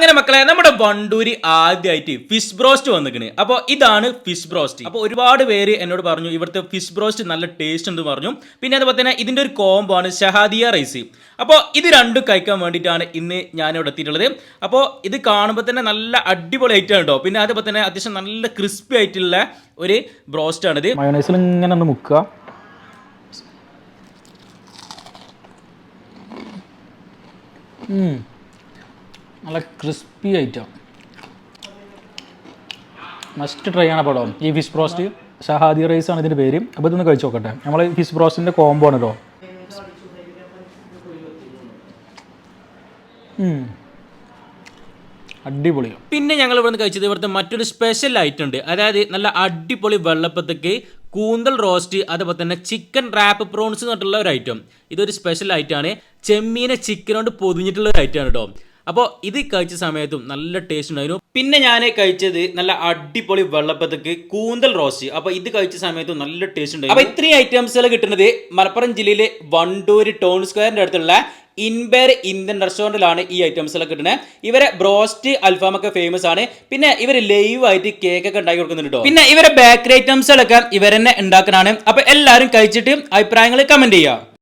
അങ്ങനെ മക്കളെ നമ്മുടെ വണ്ടൂരി ആദ്യമായിട്ട് ഫിഷ് ബ്രോസ്റ്റ് വന്നിക്കണ്. അപ്പോൾ ഇതാണ് ഫിഷ് ബ്രോസ്റ്റ് അപ്പോൾ ഒരുപാട് പേര് എന്നോട് പറഞ്ഞു ഇവിടുത്തെ ഫിഷ് ബ്രോസ്റ്റ് നല്ല ടേസ്റ്റ് എന്ന് പറഞ്ഞു. പിന്നെ അതുപോലെ തന്നെ ഇതിന്റെ ഒരു കോംബോ ആണ് ഷഹാദിയ റൈസ് അപ്പോൾ ഇത് രണ്ടും കഴിക്കാൻ വേണ്ടിയിട്ടാണ് ഇന്ന് ഞാനിവിടെ എത്തിയിട്ടുള്ളത്. അപ്പോൾ ഇത് കാണുമ്പോൾ തന്നെ നല്ല അടിപൊളി ഐറ്റം കേട്ടോ പിന്നെ അതുപോലെ തന്നെ അത്യാവശ്യം നല്ല ക്രിസ്പി ആയിട്ടുള്ള ഒരു ബ്രോസ്റ്റ് ആണിത് മയോണൈസിൽ ഇങ്ങനെ ഒന്ന് മുക്കുക. ഉം. നല്ല ക്രിസ്പി ഐറ്റം മസ്റ്റ് ട്രൈ ആണ് പടം. ഈ ഫിഷ് ബ്രോസ്റ്റ് ഷഹാദി റൈസ് ആണ് ഇതിന്റെ പേര്. അപ്പോൾ ഇതൊന്ന് കഴിച്ച് നോക്കട്ടെ. നമ്മൾ ഫിഷ് ബ്രോസ്റ്റിന്റെ കോംബോ ആണ് കേട്ടോ ഉം. അടിപൊളിയാണ് പിന്നെ ഞങ്ങൾ ഇവിടുന്ന് കഴിച്ചത് ഇവിടുത്തെ മറ്റൊരു സ്പെഷ്യൽ ഐറ്റം ഉണ്ട്. അതായത് നല്ല അടിപൊളി വെള്ളപ്പത്തേക്ക് കൂന്തൽ റോസ്റ്റ് അതുപോലെ തന്നെ ചിക്കൻ റാപ്പ് പ്രോൺസ് എന്ന് പറഞ്ഞിട്ടുള്ള ഒരു ഐറ്റം ഇതൊരു സ്പെഷ്യൽ ഐറ്റം ആണ്. ചെമ്മീനെ ചിക്കൻ കൊണ്ട് പൊതിഞ്ഞിട്ടുള്ള ഒരു ഐറ്റം ആണ് കേട്ടോ അപ്പോൾ ഇത് കഴിച്ച സമയത്തും നല്ല ടേസ്റ്റ് ഉണ്ടായിരുന്നു. പിന്നെ ഞാൻ കഴിച്ചത് നല്ല അടിപൊളി വെള്ളപ്പത്തേക്ക് കൂന്തൽ റോസ്റ്റ്. അപ്പോൾ ഇത് കഴിച്ച സമയത്തും നല്ല ടേസ്റ്റ് ഉണ്ടായിരുന്നു. അപ്പോൾ ഇത്രയും ഐറ്റംസുകൾ കിട്ടുന്നത് മലപ്പുറം ജില്ലയിലെ വണ്ടൂര് ടൗൺ സ്ക്വയറിന്റെ അടുത്തുള്ള ഇൻബേർ ഇന്ത്യൻ റെസ്റ്റോറന്റിലാണ് ഈ ഐറ്റംസ് എല്ലാം കിട്ടുന്നത് ഇവരെ ബ്രോസ്റ്റ് അൽഫാം ഒക്കെ ഫേമസ് ആണ്. പിന്നെ ഇവർ ലൈവ് ആയിട്ട് കേക്ക് ഒക്കെ ഉണ്ടാക്കി കൊടുക്കുന്നുണ്ട്. പിന്നെ ഇവരെ ബേക്കറി ഐറ്റംസുകളൊക്കെ ഇവരെന്നെ ഉണ്ടാക്കുന്നതാണ് ഉണ്ടാക്കാനാണ് അപ്പൊ എല്ലാവരും കഴിച്ചിട്ട് അഭിപ്രായങ്ങൾ കമന്റ് ചെയ്യുക